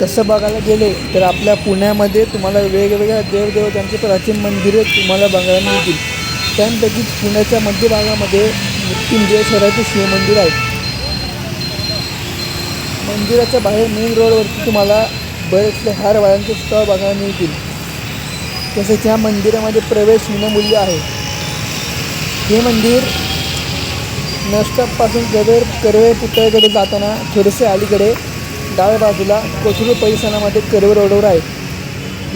तसं बघायला गेले तर आपल्या पुण्यामध्ये तुम्हाला वेगवेगळ्या देवदेवतांची प्राचीन मंदिरे तुम्हाला बघायला मिळतील. त्यांपैकी पुण्याच्या मध्यभागामध्ये मृत्युंजयेश्वराचे शिवमंदिर आहे मंदिराच्या बाहेर मेन रोडवरती तुम्हाला बरेचसे हार वाळांचे स्टॉल बघायला मिळतील. तसेच ह्या मंदिरामध्ये प्रवेश विनामूल्य आहे. हे मंदिर नष्टापासून गवेर करवे पुतळ्याकडे जाताना थोडेसे अलीकडे डाव्या बाजूला कोथरूर परिसरामध्ये करवे रोडवर आहे.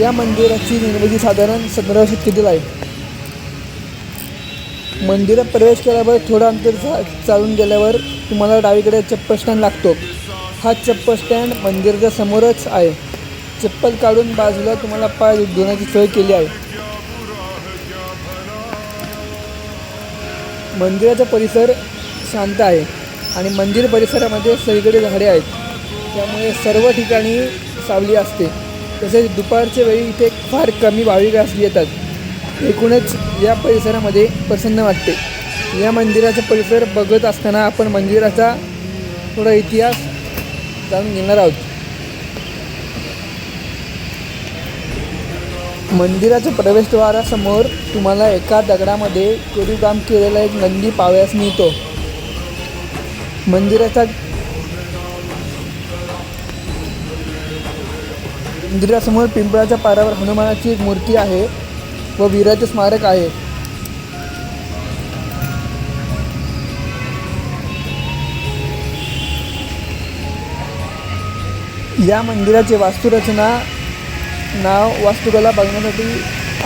या मंदिराची निर्मिती साधारण सतराशे शतकातील आहे. मंदिरात प्रवेश केल्यावर थोडं अंतर चा चालून गेल्यावर तुम्हाला डावीकडे चप्पल स्टँड लागतो. हा चप्पल स्टँड मंदिराच्या समोरच आहे. चप्पल काढून बाजूला तुम्हाला पाय धुण्याची सोय केली आहे. मंदिराचा परिसर शांत आहे आणि मंदिर परिसरामध्ये सगळीकडे झाडे आहेत. त्यामुळे सर्व ठिकाणी सावली असते. तसेच दुपारच्या वेळी इथे फार कमी भाविक अस येतात. एकूणच या परिसरामध्ये प्रसन्न वाटते. या मंदिराचा परिसर बघत असताना आपण मंदिराचा थोडा इतिहास जाणून घेणार आहोत. मंदिराच्या प्रवेशद्वारासमोर तुम्हाला एका दगडामध्ये कोरीवकाम केलेला एक नंदी पावयास मिळतो. मंदिराचा मंदिरासमोर पिंपळाच्या पारावर हनुमानाची एक मूर्ती आहे व वीराचे स्मारक आहे. या मंदिराचे वास्तुरचना नाव वास्तुकला बघण्यासाठी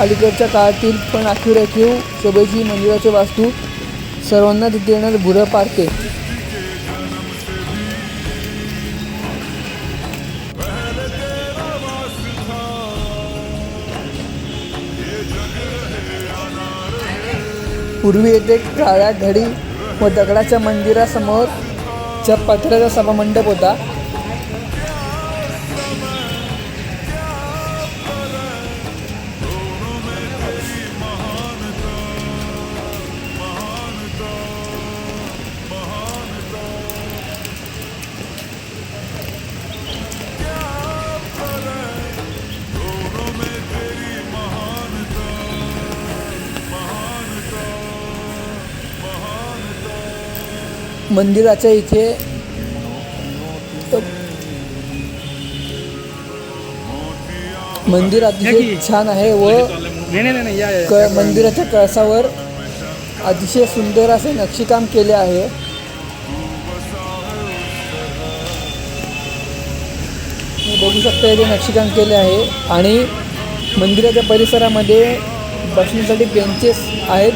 अलीकडच्या काळातील पण आखीव रेखीव शोभेची मंदिराचे वास्तू सर्वांना तिथे येण्यास भुरं पाडते. पूर्वी येथे काळ्या घडी व दगडाच्या मंदिरासमोर च्या पत्र्याचा सभामंडप होता. मंदिराच्या इथे मंदिर अतिशय छान आहे व क मंदिराच्या कळसावर अतिशय सुंदर असे नक्षीकाम केले आहे. बघू शकता इथे नक्षीकाम केले आहे आणि मंदिराच्या परिसरामध्ये बसण्यासाठी बेंचेस आहेत.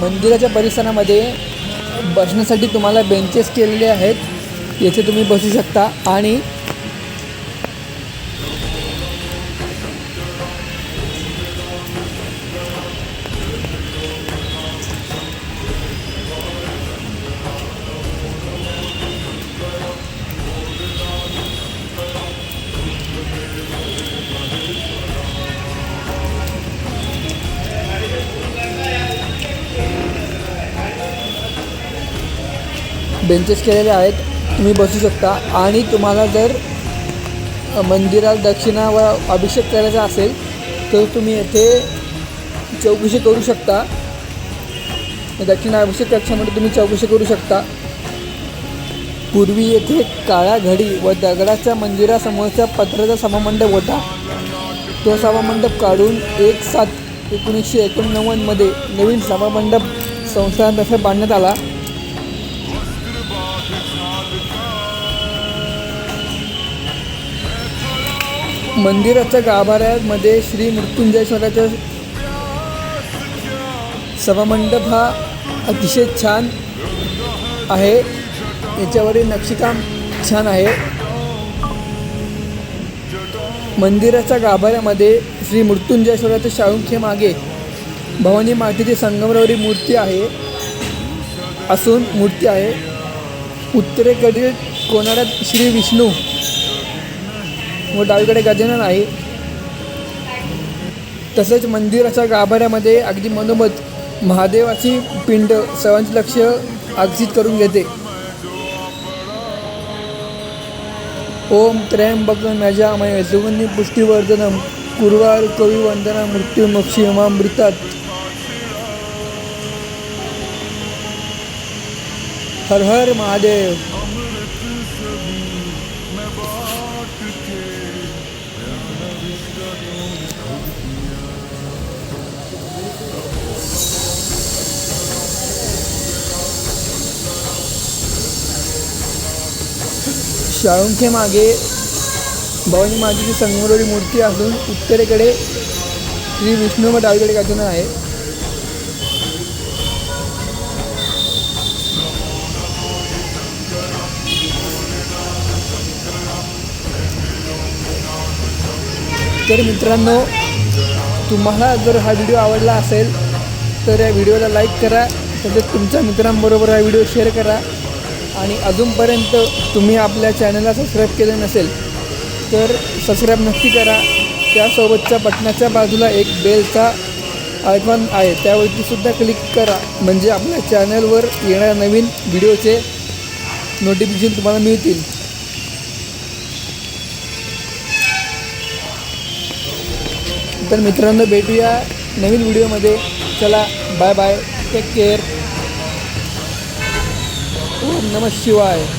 मंदिराच्या परिसरामध्ये बसण्यासाठी तुम्हाला बेंचेस केलेले आहेत. येथे तुम्ही बसू शकता आणि बेंचेस केलेले आहेत. तुम्ही बसू शकता. आणि तुम्हाला जर मंदिरात दक्षिणा व अभिषेक करायचा असेल तर तुम्ही येथे चौकशी करू शकता. दक्षिणा अभिषेक कक्षामध्ये तुम्ही चौकशी करू शकता. पूर्वी येथे काळ्या घडी व दगडाच्या मंदिरासमोरच्या पत्राचा सभामंडप होता. तो सभामंडप काढून एक सात एकोणीसशे एकोणनव्वदमध्ये नवीन सभामंडप संस्थांतर्फे बांधण्यात आला. मंदिराच्या गाभाऱ्यामध्ये श्री मृत्युंजयेश्वराच्या सभामंडप हा अतिशय छान आहे. याच्यावरील नक्षीकाम छान आहे. मंदिराच्या गाभाऱ्यामध्ये श्री मृत्युंजयेश्वराच्या शाळुंखे मागे भवानी मातेची संगमरवरी मूर्ती आहे. असून मूर्ती आहे. उत्तरेकडील कोणाऱ्यात श्री विष्णू व डावीकडे गजानन आहे. तसेच मंदिराच्या गाभाऱ्यामध्ये अगदी मनोमत महादेवाची पिंड सर्वांचे लक्ष आकर्षित करून घेते. ओम त्र्यंबकं मजामय सुगंधी पुष्टीवर्धनम कुर्वार कवी वंदना मृत्यू मृतात हर हर महादेव. शाळुंखे मागे भवानी मातेची संगमरवरी मूर्ती असून उत्तरेकडे श्री विष्णू व डावीकडे गाजून आहे. तर मित्रांनो तुम्हाला जर हा व्हिडिओ आवडला असेल तर या व्हिडिओला लाईक करा. तसेच तुमच्या मित्रांबरोबर हा व्हिडिओ शेअर करा. आणि अजूनपर्यंत तुम्ही आपल्या चॅनलला सबस्क्राईब केलं नसेल तर सबस्क्राईब नक्की करा. त्यासोबतच्या बटनाच्या बाजूला एक बेलचा आयकॉन आहे त्यावरतीसुद्धा क्लिक करा. म्हणजे आपल्या चॅनलवर येणाऱ्या नवीन व्हिडिओचे नोटिफिकेशन तुम्हाला मिळतील. तर मित्रांनो भेटूया नवीन व्हिडिओमध्ये चला bye bye take care Om Namah Shivaya.